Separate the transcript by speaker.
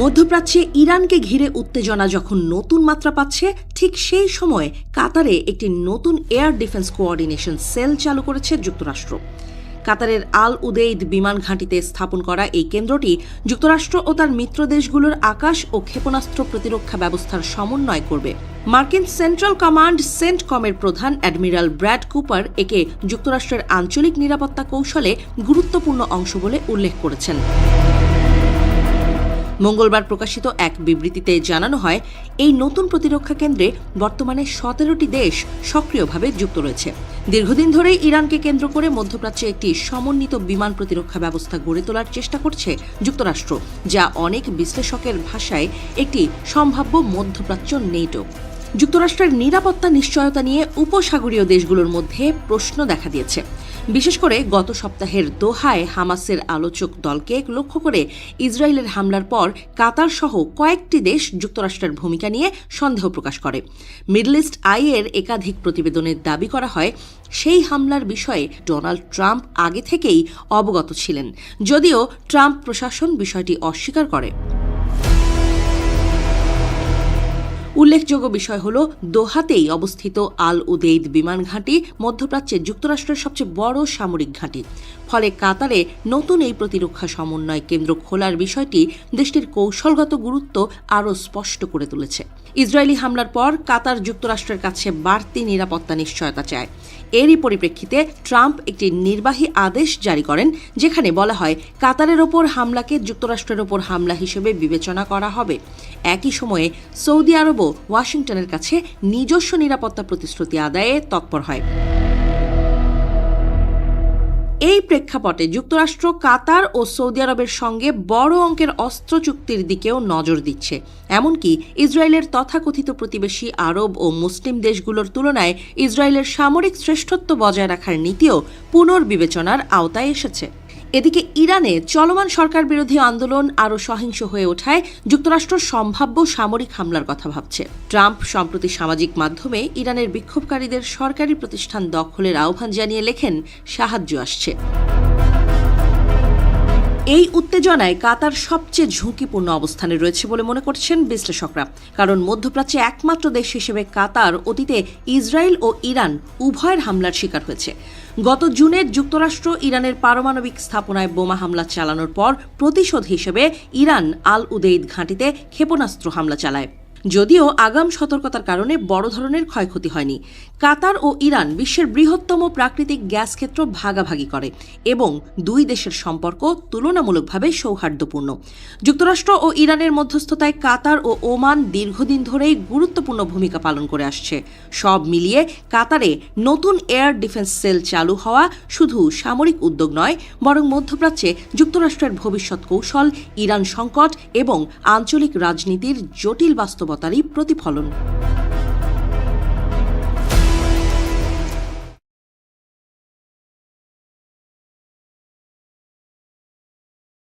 Speaker 1: মধ্যপ্রাচ্যে ইরানকে ঘিরে উত্তেজনা যখন নতুন মাত্রা পাচ্ছে, ঠিক সেই সময়ে কাতারে একটি নতুন এয়ার ডিফেন্স কোঅর্ডিনেশন সেল চালু করেছে যুক্তরাষ্ট্র। কাতারের আল উদেইদ বিমান ঘাঁটিতে স্থাপন করা এই কেন্দ্রটি যুক্তরাষ্ট্র ও তার মিত্র দেশগুলোর আকাশ ও ক্ষেপণাস্ত্র প্রতিরক্ষা ব্যবস্থার সমন্বয় করবে। মার্কিন সেন্ট্রাল কমান্ড সেন্ট কমের প্রধান অ্যাডমিরাল ব্র্যাড কুপার একে যুক্তরাষ্ট্রের আঞ্চলিক নিরাপত্তা কৌশলে গুরুত্বপূর্ণ অংশ বলে উল্লেখ করেছেন। মঙ্গলবার প্রকাশিত এক বিবৃতিতে জানানো হয়, এই নতুন প্রতিরক্ষা কেন্দ্রে বর্তমানে সতেরোটি দেশ সক্রিয়ভাবে যুক্ত রয়েছে। দীর্ঘদিন ধরেই ইরানকে কেন্দ্র করে মধ্যপ্রাচ্যে একটি সমন্বিত বিমান প্রতিরক্ষা ব্যবস্থা গড়ে তোলার চেষ্টা করছে যুক্তরাষ্ট্র, যা অনেক বিশ্লেষকের ভাষায় একটি সম্ভাব্য মধ্যপ্রাচ্য নেটো। যুক্তরাষ্ট্রের নিরাপত্তা নিশ্চয়তা নিয়ে উপসাগরীয় দেশগুলোর মধ্যে প্রশ্ন দেখা দিয়েছে। বিশেষ করে গত সপ্তাহের দোহায় হামাসের আলোচক দলকে লক্ষ্য করে ইসরায়েলের হামলার পর কাতার সহ কয়েকটি দেশ যুক্তরাষ্ট্রের ভূমিকা নিয়ে সন্দেহ প্রকাশ করে। মিডল ইস্ট আই এর একাধিক প্রতিবেদনের দাবি করা হয়, সেই হামলার বিষয়ে ডোনাল্ড ট্রাম্প আগে থেকেই অবগত ছিলেন। যদিও ট্রাম্প প্রশাসন বিষয়টি অস্বীকার করে। উল্লেখযোগ্য বিষয় হল দোহাতেই অবস্থিত আল উদেইদ বিমান ঘাঁটি মধ্যপ্রাচ্যে যুক্তরাষ্ট্রের সবচেয়ে বড় সামরিক ঘাঁটি। ফলে কাতারে নতুন এই প্রতিরক্ষা সমন্বয় কেন্দ্র খোলার বিষয়টি দেশটির কৌশলগত গুরুত্ব আরও স্পষ্ট করে তুলেছে। ইসরায়েলি হামলার পর কাতার যুক্তরাষ্ট্রের কাছে বাড়তি নিরাপত্তা নিশ্চয়তা চায়। এরই পরিপ্রেক্ষিতে ট্রাম্প একটি নির্বাহী আদেশ জারি করেন, যেখানে বলা হয় কাতারের ওপর হামলাকে যুক্তরাষ্ট্রের ওপর হামলা হিসেবে বিবেচনা করা হবে। একই সময়ে সৌদি আরবও ওয়াশিংটনের কাছে নিজস্ব নিরাপত্তা প্রতিশ্রুতি আদায়ে তৎপর হয়। এই প্রেক্ষাপটে যুক্তরাষ্ট্র, কাতার ও সৌদি আরবের সঙ্গে বড় অঙ্কের অস্ত্র চুক্তির দিকেও নজর দিচ্ছে। এমনকি ইসরায়েলের তথাকথিত প্রতিবেশী আরব ও মুসলিম দেশগুলোর তুলনায় ইসরায়েলের সামরিক শ্রেষ্ঠত্ব বজায় রাখার নীতিও পুনর্বিবেচনার আওতায় এসেছে। এদিকে ইরানে চলমান সরকার বিরোধী আন্দোলন আরও সহিংস হয়ে ওঠায় যুক্তরাষ্ট্র সম্ভাব্য সামরিক হামলার কথা ভাবছে। ট্রাম্প, সম্প্রতি সামাজিক মাধ্যমে ইরানের বিক্ষোভকারীদের সরকারি প্রতিষ্ঠান দখলের আহ্বান জানিয়ে লেখেন, সাহায্য আসছে। এই উত্তেজনায় কাতার সবচেয়ে ঝুঁকিপূর্ণ অবস্থানে রয়েছে বলে মনে করছেন বিশ্লেষকরা। কারণ মধ্যপ্রাচ্যে একমাত্র দেশ হিসেবে কাতার অতীতে ইসরায়েল ও ইরান উভয়ের হামলার শিকার হয়েছে। গত জুনে যুক্তরাষ্ট্র ইরানের পারমাণবিক স্থাপনায় বোমা হামলা চালানোর পর প্রতিশোধ হিসেবে ইরান আল উদেইদ ঘাঁটিতে ক্ষেপণাস্ত্র হামলা চালায়। যদিও আগাম সতর্কতার কারণে বড় ধরনের ক্ষয়ক্ষতি হয়নি। কাতার ও ইরান বিশ্বের বৃহত্তম প্রাকৃতিক গ্যাস ক্ষেত্র ভাগাভাগি করে এবং দুই দেশের সম্পর্ক তুলনামূলকভাবে সৌহার্দ্যপূর্ণ। যুক্তরাষ্ট্র ও ইরানের মধ্যস্থতায় কাতার ও ওমান দীর্ঘদিন ধরেই গুরুত্বপূর্ণ ভূমিকা পালন করে আসছে। সব মিলিয়ে কাতারে নতুন এয়ার ডিফেন্স সেল চালু হওয়া শুধু সামরিক উদ্যোগ নয়, বরং মধ্যপ্রাচ্যে যুক্তরাষ্ট্রের ভবিষ্যৎ কৌশল, ইরান সংকট এবং আঞ্চলিক রাজনীতির জটিল বাস্তবতারই প্রতিফলন।